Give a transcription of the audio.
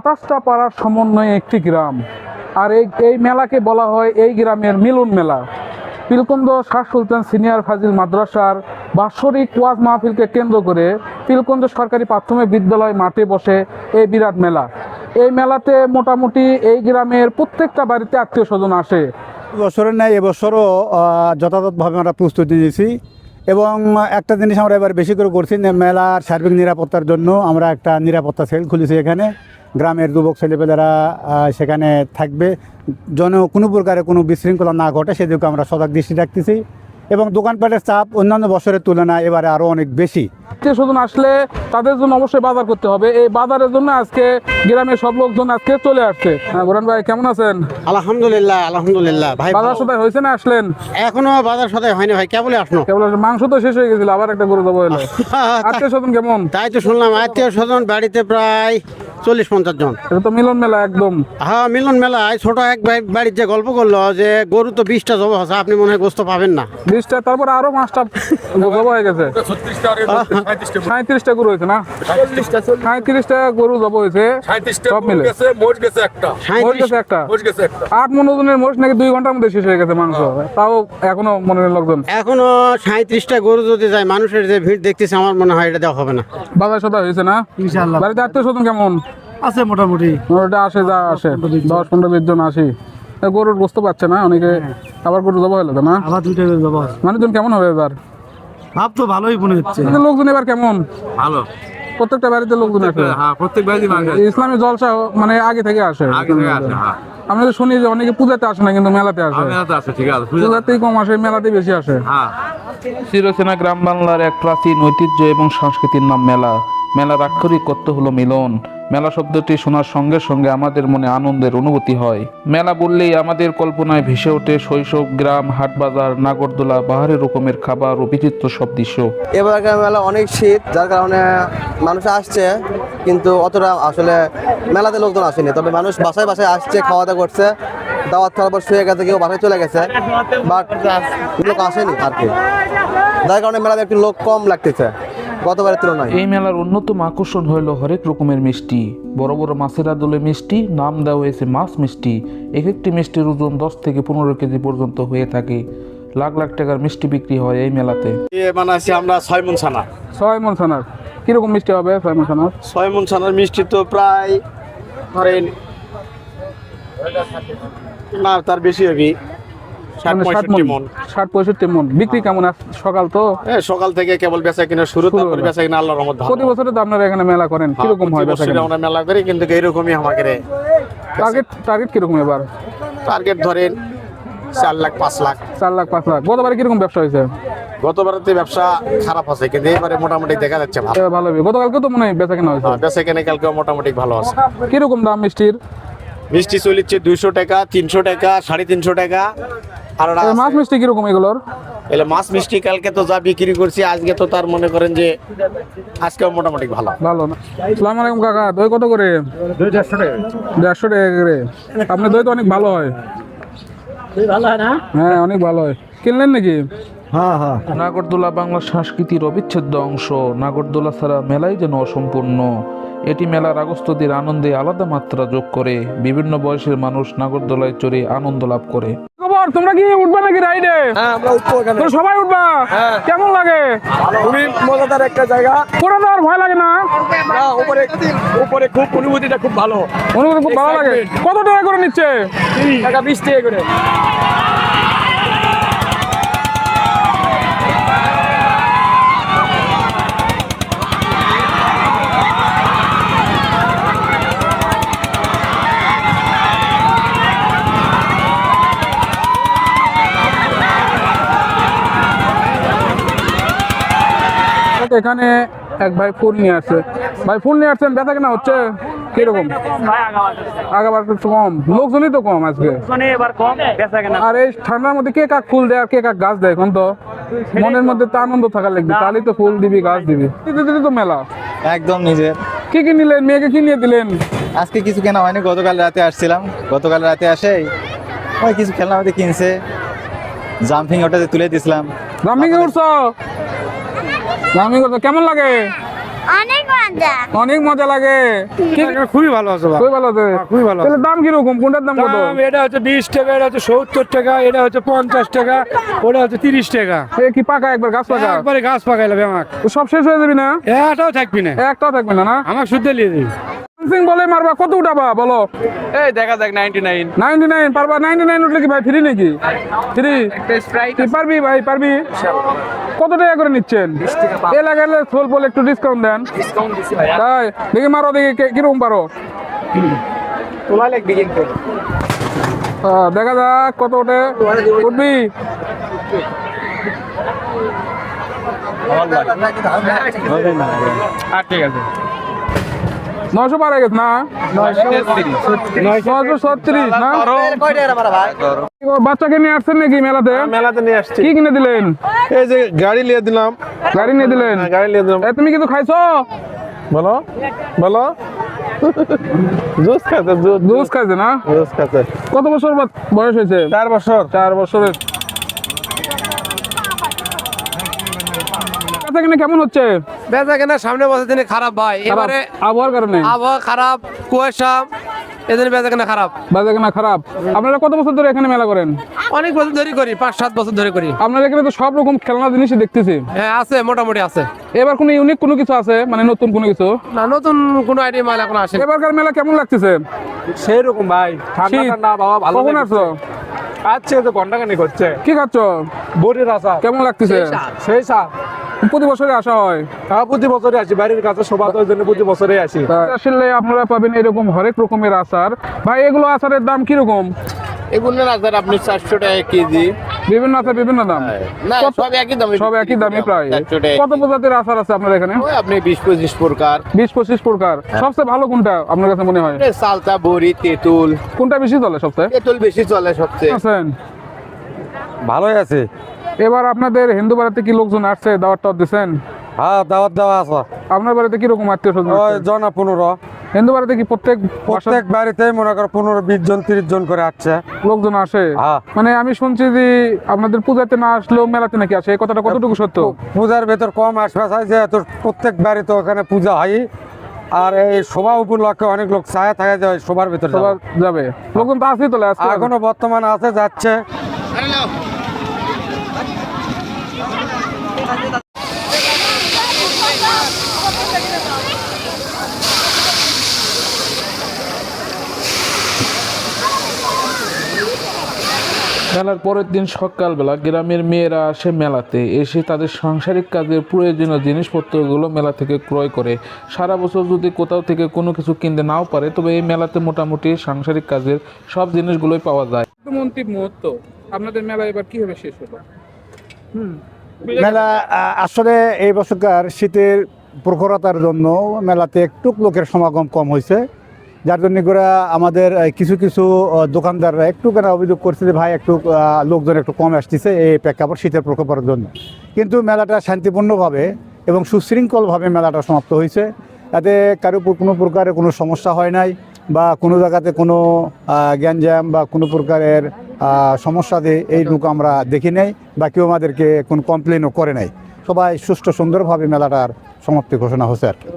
সাতাশটা পাড়ার সমন্বয়ে একটি গ্রাম। আর এই এই মেলাকে বলা হয় এই গ্রামের মিলন মেলা। পিলকুন্দ শাহ সুলতান সিনিয়র ফাজিল মাদ্রাসার বাৎসরিক ওয়াজ মাহফিলকে কেন্দ্র করে পিলকুন্দ সরকারি প্রাথমিক বিদ্যালয় মাঠে বসে এই বিরাট মেলা। এই মেলাতে মোটামুটি এই গ্রামের প্রত্যেকটা বাড়িতে আত্মীয় স্বজন আসে। বছরের ন্যায় এবছরও যথাযথভাবে আমরা প্রস্তুতি নিয়েছি। এবং একটা জিনিস আমরা এবার বেশি করে করছি মেলার সার্বিক নিরাপত্তার জন্য আমরা একটা নিরাপত্তা সেল খুলেছি এখানে। গ্রামের যুবক, ছেলেপেলেরা সেখানে থাকবে। যেন কোনো প্রকারে কোনো বিশৃঙ্খলা না ঘটে, সেদিকে আমরা সজাগ দৃষ্টি রাখতেছি। এবং দোকানপাটের চাপ অন্যান্য বছরের তুলনায় এবারে আরও অনেক বেশি। আত্মীয় স্বজন আসলে তাদের জন্য অবশ্যই বাজার করতে হবে। এই বাজারের জন্য আজকে গ্রামের সব লোকজন আজকে চলে আসছে। হ্যাঁ বোরান ভাই কেমন আছেন? আলহামদুলিল্লাহ আলহামদুলিল্লাহ। ভাই বাজার। সদাই হয়েছে না আসলেন? এখনও বাজার সদাই হয়নি ভাই কেবলই আসলো। কেবল মাংস তো শেষ হয়ে গেছিল আবার একটা গরু দেবো আত্মীয় স্বজন কেমন? তাই তো শুনলাম আত্মীয় স্বজন বাড়িতে প্রায় চল্লিশ পঞ্চাশ জন। এটা তো মিলন মেলা একদম। হ্যাঁ মিলন মেলায় ছোট এক ভাই বাড়ির যে গল্প করল যে গরু তো বিশটা জব আছে আপনি মনে হয় গোস্ত পাবেন না। বিশটা তারপর আরও পাঁচটা জব হয়ে গেছে। সাঁত্রিশটা গরু হয়েছে না? সাঁত্রিশটা গরু জব হয়েছে। সব মিলে। মোট গেছে একটা। আট মোষ নাকি দুই ঘণ্টার মধ্যে শেষ হয়ে গেছে মাংস। তাও এখনও মনে লোকজন। এখনও সাঁত্রিশটা গরু যদি যায় মানুষের যে ভিড় দেখতেছে আমার মনে হয় এটা দেওয়া হবে না। বাজার সদা হয়েছে না? ইনশাআল্লাহ। বাড়িতে আত্মীয় স্বজন কেমন? আছে মোটামুটি। ওটা আসে যা আসে দশ পনেরো বিশ জন আসি। গরুর গোস্ত পাচ্ছে না অনেকে। আবার গরু জবা হলো তো না? আবার দুইটা যাব মানুষজন কেমন হবে এবার? ভাব তো ভালোই মনে হচ্ছে। লোকজন এবার কেমন? ভালো। প্রত্যেকটা বাড়িতে লোকজন আসে। হ্যাঁ প্রত্যেক বাড়ি মাংস ইসলামী জলসা মানে আগে থেকে আসে। আগে থেকে আসে, হ্যাঁ। আমরা তো শুনি যে অনেকে পূজাতে আসে না কিন্তু মেলাতে আসে। আমি তো আছে ঠিক আছে পূজাতেই কম আসে মেলাতেই বেশি আসে। হ্যাঁ। চিরচেনা গ্রাম বাংলার এক প্রাচীন ঐতিহ্য এবং সংস্কৃতির নাম মেলা। মেলার আক্ষরিক অর্থ হলো মিলন। মেলা শব্দটি শোনার সঙ্গে সঙ্গে আমাদের মনে আনন্দের অনুভূতি হয়। মেলা বললেই আমাদের কল্পনায় ভেসে ওঠে শৈশব, গ্রাম, হাটবাজার, নাগরদোলা বাহারি রকমের খাবার ও বিচিত্র সব দৃশ্য। এবারকার মেলা অনেক শীত, যার কারণে মানুষ আসছে, কিন্তু অতটা আসলে মেলাতে লোকজন আসেনি। তবে মানুষ বাসায় বাসায় আসছে খাওয়া দাওয়া করছে, দাওয়াত খাওয়ার পর শুয়ে গেছে, কেউ বাসায় চলে গেছে বাট লোক আসেনি আর কি। যার কারণে মেলাতে একটু লোক কম লাগতেছে। গতবারের তুলনায়। এই মেলার অন্যতম আকর্ষণ হইল হরেক রকমের মিষ্টি। বড় বড় মাছের আদলে মিষ্টি নাম দেওয়া হয়েছে মাছ মিষ্টি। এক একটি মিষ্টির ওজন দশ থেকে পনেরো কেজি পর্যন্ত হয়ে থাকে। লাখ লাখ টাকার মিষ্টি বিক্রি হয় এই মেলাতে। বানাচ্ছি আমরা ছয় মন ছানা। ছয় মন ছানার কীরকম মিষ্টি হবে ছয় মন ছানার ছয় মন ছানার মিষ্টি তো প্রায় ধরেন না তার বেশি হবে। ষাট পঁয়ষট্টি মন। ষাট পঁয়ষট্টি বিক্রি কেমন সকাল তো? হ্যাঁ সকাল থেকে কেবল বেচা কিনা শুরু শুরু বেচা কিনা আল্লাহর রহমত প্রতি বছরে তো আপনারা এখানে মেলা করেন। কীরকম হয় বেচা বছরে আমরা মেলা করি কিন্তু এইরকমই আমাকে টার্গেট টার্গেট কীরকম এবার? টার্গেট ধরেন চার লাখ পাঁচ লাখ। চার লাখ পাঁচ লাখ। গতবারে কীরকম ব্যবসা হয়েছে? গতবারতে ব্যবসা খারাপ আছে কিন্তু এবারে মোটামুটি দেখা যাচ্ছে ভালো। ভালো। গতকালকে তো মনে হয় বেচা কেনা হয়েছে। হ্যাঁ, বেচা কিনা কালকে মোটামুটি ভালো আছে। কীরকম দাম মিষ্টির? মিষ্টি চলিচ্ছে দুইশো টাকা তিনশো টাকা সাড়ে তিনশো টাকা। আর মাছ মিষ্টি কীরকম এগুলোর? এলে মাছ মিষ্টি কালকে তো যা বিক্রি করছি আজকে তো তার মনে করেন যে আজকে মোটামুটি ভালো। ভালো না। সালাম আলাইকুম কাকা। দই কত করে? দই দেড়শো টাকা করে। আপনার দই তো অনেক ভালো হয়। ভালো হয় না? হ্যাঁ অনেক ভালো হয়। কিনলেন নাকি? হ্যাঁ হ্যাঁ। নাগরদোলা বাংলার সংস্কৃতির অবিচ্ছেদ্য অংশ। নাগরদোলা ছাড়া মেলাই যেন অসম্পূর্ণ। এটি মেলার আগস্তদের আনন্দে আলাদা মাত্রা যোগ করে। বিভিন্ন বয়সের মানুষ নাগরদোলায় চড়ে আনন্দ লাভ করে। খবর তোমরা কি উঠবা নাকি রাইডে? হ্যাঁ আমরা উঠবো তোমরা সবাই উঠবা? কেমন লাগে? খুবই মজাদার একটা জায়গা। পড়ে দেওয়ার ভয় লাগে না? না, উপরে উপরে খুব অনুভূতিটা খুব ভালো। অনুভূতি খুব ভালো লাগে। কত টাকা করে নিচ্ছে? টাকা বিশ টাকা করে। এখানে এক ভাই ফুল নিয়ে আসছে। ভাই ফুল নিয়ে আসছেন বেচা কেনা হচ্ছে? কীরকম? আগাবার একটু কম। লোকজনই তো কম আজকে। এবার কম বেচা কেনা। আর এই ঠান্ডার মধ্যে কে কাক ফুল দেয় আর কে কাক গাছ দেয় এখন তো? মনের মধ্যে তো আনন্দ থাকা লাগবে। তাহলেই তো ফুল দিবি গাছ দিবি। দিতে দিতে তো মেলা। একদম নিজের। কি কি নিলেন? মেয়েকে কি নিয়ে দিলেন? আজকে কিছু কেনা হয়নি গতকাল রাতে আসছিলাম। গতকাল রাতে আসে ওই কিছু খেলনা আমাদের কিনছে। জাম্পিং ওটাতে তুলে দিছিলাম জাম্পিং এ উঠছো জাম্পিং করছ কেমন লাগে? অনেক মজা। অনেক মজা লাগে। খুবই ভালো আছে খুবই ভালো আছে। খুবই ভালো তাহলে দাম কীরকম? কোনটার দাম কত? এটা হচ্ছে বিশ টাকা এটা হচ্ছে সত্তর টাকা এটা হচ্ছে পঞ্চাশ টাকা ওটা হচ্ছে তিরিশ টাকা। এ কি পাকা? একবার গাছ পাকা? একবারে গাছ পাকাইলাম আমাকে। সব শেষ হয়ে যাবি না? একটাও থাকবি না। একটাও থাকবে না না? আমাকে শুদ্ধ লিয়ে দিবি। সিং বলে মারবা কত উঠাবা বলো? এই দেখা যাক নাইনটি নাইন নাইনটি নাইন পারবা? নাইনটি নাইন উঠলে কি ভাই ফ্রি নাকি? ফ্রি তুই পারবি ভাই পারবি? কত টাকা করে নিচ্ছেন? এলাকায় স্বল্প একটু ডিসকাউন্ট দেন। ডিসকাউন্ট দিছি ভাই তাই দেখি মারো দেখি কে- কীরকম পারো। লাগবে কিন্তু আহ, দেখা যাক কত ওঠে। উঠবি? আর ঠিক আছে। নয়শো পারে গেছে না? নয়শো ছত্রিশ না? বাচ্চাকে নিয়ে আসছেন নাকি মেলাতে? মেলাতে নিয়ে আসছি। কি কিনে দিলেন? এই যে গাড়ি নিয়ে দিলাম। গাড়ি নিয়ে দিলেন? গাড়ি নিয়ে দিলাম। তুমি কিছু খাইছো? বলো বলো। জুস খাতে জুস জুস। খাইছে না? জুস খাতে কত বছর বয়স হয়েছে? চার বছর। চার বছরের। কিনা কেমন হচ্ছে? বেচা কেনা সামনে বছর দিনে খারাপ ভাই। এবারে আবহাওয়ার কারণে? আবহাওয়া খারাপ কুয়াশা এদের বেচা কেনা খারাপ। বেচা কিনা খারাপ। আপনারা কত বছর ধরে এখানে মেলা করেন? অনেক বছর ধরে করি পাঁচ সাত বছর ধরে করি। আপনারা এখানে তো সব রকম খেলনা জিনিসই দেখতেছি। হ্যাঁ আছে মোটামুটি আছে। এবার কোনো ইউনিক কোনো কিছু আছে? মানে নতুন কোনো কিছু? না নতুন কোনো আইডিয়া মাল এখন আসে এবারকার মেলা কেমন লাগতেছে? সেই রকম ভাই ঠান্ডা ঠান্ডা বাবা ভালো কখন আসছো আচ্ছা তো ঘণ্টা খানি করছে কি খাচ্ছ? বড়ির আসা কেমন লাগতেছে? সেই সাপ প্রতি বছরে আসা হয়। হ্যাঁ প্রতি বছরে আসি। বাড়ির কাছে জন্য প্রতি বছরে আসি। আসলে আপনারা পাবেন এরকম হরেক রকমের আচার। ভাই এগুলো আচারের দাম কীরকম? এগুলো আচার আপনি চারশো টাকা কেজি। বিভিন্ন আচার বিভিন্ন দাম? সব একই দামে সব একই দামে প্রায়। কত প্রজাতির আচার আছে আপনার এখানে? আপনি বিশ পঁচিশ প্রকার। বিশ পঁচিশ প্রকার। সবচেয়ে ভালো কোনটা আপনার কাছে মনে হয়? সালতা বড়ি তেঁতুল। কোনটা বেশি চলে সবচেয়ে? তেঁতুল বেশি চলে সবচেয়ে। ভালোই আছে। এবার আপনাদের হিন্দু বাড়িতে কি লোকজন আসছে দাওয়াত টাওয়াত দিচ্ছেন? হ্যাঁ দাওয়াত দেওয়া আছে। আপনার বাড়িতে কীরকম আত্মীয় স্বজন ওই জনা পনেরো। হিন্দু বাড়িতে কি প্রত্যেক প্রত্যেক বাড়িতে মনে করো পনেরো বিশ জন তিরিশ জন করে আসছে। লোকজন আসে? হ্যাঁ। মানে আমি শুনছি যে আপনাদের পূজাতে না আসলেও মেলাতে নাকি আসে? এই কথাটা কতটুকু সত্য? পূজার ভেতর কম আসবে চাই যেহেতু প্রত্যেক বাড়িতে ওখানে পূজা হয়। আর এই শোভা উপলক্ষে অনেক লোক চায় থাকে যে শোভার ভিতর সবার যাবে। লোকজন তো আসেই আজকে এখনও বর্তমানে আছে যাচ্ছে। মেলার পরের দিন সকালবেলা গ্রামের মেয়েরা আসে মেলাতে। এসে তাদের সাংসারিক কাজের প্রয়োজনীয় জিনিসপত্রগুলো মেলা থেকে ক্রয় করে। সারা বছর যদি কোথাও থেকে কোনো কিছু কিনতে নাও পারে তবে এই মেলাতে মোটামুটি সাংসারিক কাজের সব জিনিসগুলোই পাওয়া যায়। অন্তিম মুহূর্ত। আপনাদের মেলা এবার কীভাবে শেষ হলো? মেলা আসলে এই বছরকার শীতের প্রখরতার জন্য মেলাতে একটু লোকের সমাগম কম হয়েছে। যার জন্য করে আমাদের কিছু কিছু দোকানদাররা একটু কেন অভিযোগ করছে যে, ভাই, একটু লোকজন একটু কম আসতেছে এই প্রেক্ষাপট শীতের প্রকোপের জন্য। কিন্তু মেলাটা শান্তিপূর্ণভাবে এবং সুশৃঙ্খলভাবে মেলাটা সমাপ্ত হয়েছে। তাতে কারও কোনো প্রকারের কোনো সমস্যা হয় নাই বা কোনো জায়গাতে কোনো গ্যাঞ্জাম বা কোনো প্রকারের সমস্যা দিয়ে এই লোক আমরা দেখি নাই বা কেউ আমাদেরকে কোনো কমপ্লেনও করে নাই। সবাই সুষ্ঠু সুন্দরভাবে মেলাটার সমাপ্তি ঘোষণা হচ্ছে আর কি।